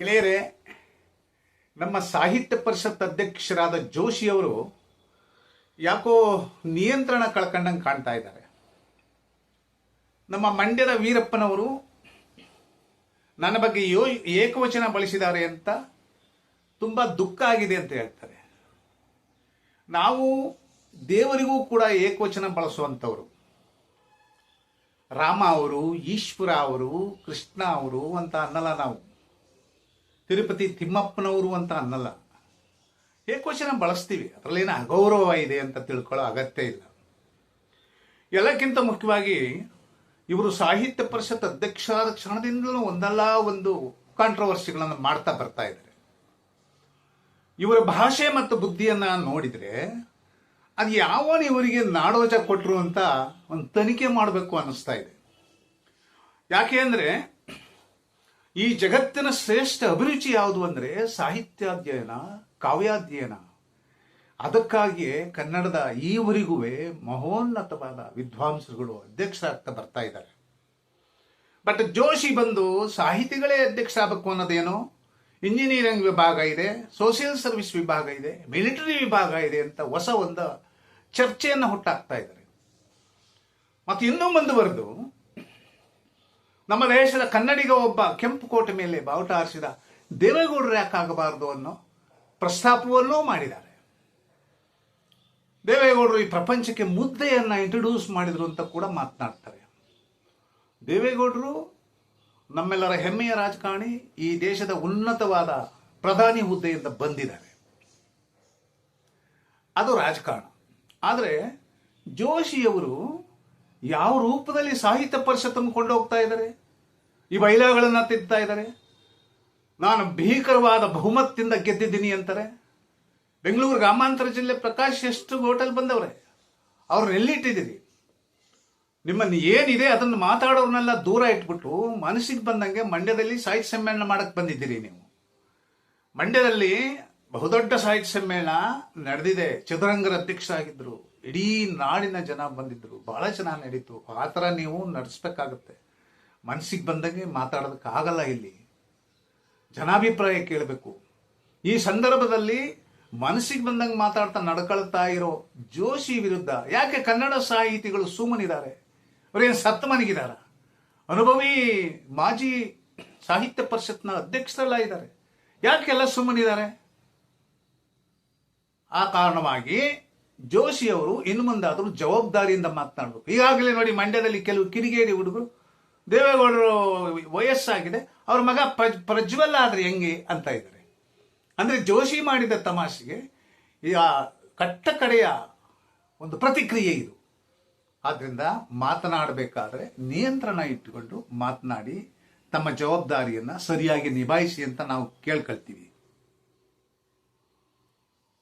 ಗೆಳೆಯರೆ, ನಮ್ಮ ಸಾಹಿತ್ಯ ಪರಿಷತ್ ಅಧ್ಯಕ್ಷರಾದ ಜೋಶಿಯವರು ಯಾಕೋ ನಿಯಂತ್ರಣ ಕಳ್ಕೊಂಡಂಗೆ ಕಾಣ್ತಾ ಇದ್ದಾರೆ. ನಮ್ಮ ಮಂಡ್ಯದ ವೀರಪ್ಪನವರು ನನ್ನ ಬಗ್ಗೆ ಯೋ, ಏಕವಚನ ಬಳಸಿದ್ದಾರೆ ಅಂತ ತುಂಬ ದುಃಖ ಆಗಿದೆ ಅಂತ ಹೇಳ್ತಾರೆ. ನಾವು ದೇವರಿಗೂ ಕೂಡ ಏಕವಚನ ಬಳಸುವಂಥವರು. ರಾಮ ಅವರು, ಈಶ್ವರ ಅವರು, ಕೃಷ್ಣ ಅವರು ಅಂತ ಅನ್ನಲ್ಲ ನಾವು. ತಿರುಪತಿ ತಿಮ್ಮಪ್ಪನವರು ಅಂತ ಅನ್ನಲ್ಲ. ಏಕವಚನ ಬಳಸ್ತೀವಿ. ಅದರಲ್ಲೇನು ಅಗೌರವ ಇದೆ ಅಂತ ತಿಳ್ಕೊಳ್ಳೋ ಅಗತ್ಯ ಇಲ್ಲ. ಎಲ್ಲಕ್ಕಿಂತ ಮುಖ್ಯವಾಗಿ ಇವರು ಸಾಹಿತ್ಯ ಪರಿಷತ್ ಅಧ್ಯಕ್ಷರಾದ ಕ್ಷಣದಿಂದಲೂ ಒಂದಲ್ಲ ಒಂದು ಕಾಂಟ್ರವರ್ಸಿಗಳನ್ನು ಮಾಡ್ತಾ ಬರ್ತಾ ಇದ್ದಾರೆ. ಇವರ ಭಾಷೆ ಮತ್ತು ಬುದ್ಧಿಯನ್ನು ನೋಡಿದ್ರೆ ಅದು ಯಾವನು ಇವರಿಗೆ ನಾಡೋಜ ಕೊಟ್ಟರು ಅಂತ ಒಂದು ತನಿಖೆ ಮಾಡಬೇಕು ಅನ್ನಿಸ್ತಾ ಇದೆ. ಯಾಕೆ ಅಂದ್ರೆ ಈ ಜಗತ್ತಿನ ಶ್ರೇಷ್ಠ ಅಭಿರುಚಿ ಯಾವುದು ಅಂದರೆ ಸಾಹಿತ್ಯಾಧ್ಯಯನ, ಕಾವ್ಯಾಧ್ಯಯನ. ಅದಕ್ಕಾಗಿಯೇ ಕನ್ನಡದ ಈವರೆಗೂ ಮಹೋನ್ನತವಾದ ವಿದ್ವಾಂಸರುಗಳು ಅಧ್ಯಕ್ಷರಾಗ್ತಾ ಬರ್ತಾ ಇದ್ದಾರೆ. ಬಟ್ ಜೋಶಿ ಬಂದು ಸಾಹಿತಿಗಳೇ ಅಧ್ಯಕ್ಷ ಆಗಬೇಕು ಅನ್ನೋದೇನೋ, ಇಂಜಿನಿಯರಿಂಗ್ ವಿಭಾಗ ಇದೆ, ಸೋಷಿಯಲ್ ಸರ್ವಿಸ್ ವಿಭಾಗ ಇದೆ, ಮಿಲಿಟರಿ ವಿಭಾಗ ಇದೆ ಅಂತ ಹೊಸ ಒಂದು ಚರ್ಚೆಯನ್ನು ಹುಟ್ಟಾಕ್ತಾ ಇದ್ದಾರೆ. ಮತ್ತು ಇನ್ನೂ ಮುಂದುವರೆದು ನಮ್ಮ ದೇಶದ ಕನ್ನಡಿಗ ಒಬ್ಬ ಕೆಂಪು ಕೋಟೆ ಮೇಲೆ ಬಾವುಟ ಹಾರಿಸಿದ ದೇವೇಗೌಡರು ಯಾಕಾಗಬಾರದು ಅನ್ನೋ ಪ್ರಸ್ತಾಪವನ್ನೂ ಮಾಡಿದ್ದಾರೆ. ದೇವೇಗೌಡರು ಈ ಪ್ರಪಂಚಕ್ಕೆ ಮುದ್ದೆಯನ್ನು ಇಂಟ್ರೊಡ್ಯೂಸ್ ಮಾಡಿದ್ರು ಅಂತ ಕೂಡ ಮಾತನಾಡ್ತಾರೆ. ದೇವೇಗೌಡರು ನಮ್ಮೆಲ್ಲರ ಹೆಮ್ಮೆಯ ರಾಜಕಾರಣಿ, ಈ ದೇಶದ ಉನ್ನತವಾದ ಪ್ರಧಾನಿ ಹುದ್ದೆಯಿಂದ ಬಂದಿದ್ದಾರೆ. ಅದು ರಾಜಕಾರಣ. ಆದರೆ ಜೋಶಿಯವರು ಯಾವ ರೂಪದಲ್ಲಿ ಸಾಹಿತ್ಯ ಪರಿಷತ್ತನ್ನು ಕೊಂಡೋಗ್ತಾ ಇದ್ದಾರೆ? ಈ ಬೈಲಾಗಳನ್ನು ತಿಂತಾ ಇದ್ದಾರೆ? ನಾನು ಭೀಕರವಾದ ಬಹುಮತದಿಂದ ಗೆದ್ದಿದ್ದೀನಿ ಅಂತಾರೆ? ಬೆಂಗಳೂರು ಗ್ರಾಮಾಂತರ ಜಿಲ್ಲೆ ಪ್ರಕಾಶ್ ಎಷ್ಟು ಹೋಟೆಲ್ ಬಂದವ್ರೆ? ಅವ್ರನ್ನ ಎಲ್ಲಿಟ್ಟಿದ್ದೀರಿ? ನಿಮ್ಮನ್ನು ಏನಿದೆ ಅದನ್ನು ಮಾತಾಡೋರ್ನೆಲ್ಲ ದೂರ ಇಟ್ಬಿಟ್ಟು ಮನಸ್ಸಿಗೆ ಬಂದಂಗೆ ಮಂಡ್ಯದಲ್ಲಿ ಸಾಹಿತ್ಯ ಸಮ್ಮೇಳನ ಮಾಡಕ್ ಬಂದಿದ್ದೀರಿ ನೀವು. ಮಂಡ್ಯದಲ್ಲಿ ಬಹುದೊಡ್ಡ ಸಾಹಿತ್ಯ ಸಮ್ಮೇಳನ ನಡೆದಿದೆ. ಚದುರಂಗರ ಅಧ್ಯಕ್ಷರಾಗಿದ್ರು. ಇಡೀ ನಾಡಿನ ಜನ ಬಂದಿದ್ರು. ಬಹಳ ಚೆನ್ನಾಗಿ ನಡೀತು. ಆ ಥರ ನೀವು ನಡೆಸ್ಬೇಕಾಗತ್ತೆ. ಮನಸ್ಸಿಗೆ ಬಂದಂಗೆ ಮಾತಾಡೋದಕ್ಕೆ ಆಗಲ್ಲ ಇಲ್ಲಿ. ಜನಾಭಿಪ್ರಾಯ ಕೇಳಬೇಕು. ಈ ಸಂದರ್ಭದಲ್ಲಿ ಮನಸ್ಸಿಗೆ ಬಂದಂಗೆ ಮಾತಾಡ್ತಾ ನಡ್ಕೊಳ್ತಾ ಇರೋ ಜೋಶಿ ವಿರುದ್ಧ, ಯಾಕೆ ಕನ್ನಡ ಸಾಹಿತಿಗಳು ಸುಮ್ಮನಿದ್ದಾರೆ? ಅವರೇನು ಸತ್ತ ಮನಗಿದಾರ? ಅನುಭವಿ ಮಾಜಿ ಸಾಹಿತ್ಯ ಪರಿಷತ್ನ ಅಧ್ಯಕ್ಷರೆಲ್ಲ ಇದ್ದಾರೆ ಯಾಕೆಲ್ಲ ಸುಮ್ಮನಿದ್ದಾರೆ? ಆ ಕಾರಣವಾಗಿ ಜೋಶಿ ಅವರು ಇನ್ನು ಮುಂದಾದರೂ ಜವಾಬ್ದಾರಿಯಿಂದ ಮಾತನಾಡಬೇಕು. ಈಗಾಗಲೇ ನೋಡಿ ಮಂಡ್ಯದಲ್ಲಿ ಕೆಲವು ಕಿರಿಗೇರಿ ಹುಡುಗರು, ದೇವೇಗೌಡರು ವಯಸ್ಸಾಗಿದೆ, ಅವ್ರ ಮಗ ಪ್ರಜ್, ಪ್ರಜ್ವಲ್ ಆದ್ರೆ ಹೆಂಗೆ ಅಂತ ಇದ್ದಾರೆ. ಅಂದ್ರೆ ಜೋಶಿ ಮಾಡಿದ ತಮಾಷೆಗೆ ಈ ಆ ಕಟ್ಟ ಕಡೆಯ ಒಂದು ಪ್ರತಿಕ್ರಿಯೆ ಇದು. ಆದ್ರಿಂದ ಮಾತನಾಡಬೇಕಾದ್ರೆ ನಿಯಂತ್ರಣ ಇಟ್ಟುಕೊಂಡು ಮಾತನಾಡಿ ತಮ್ಮ ಜವಾಬ್ದಾರಿಯನ್ನ ಸರಿಯಾಗಿ ನಿಭಾಯಿಸಿ ಅಂತ ನಾವು ಕೇಳ್ಕೊಳ್ತೀವಿ.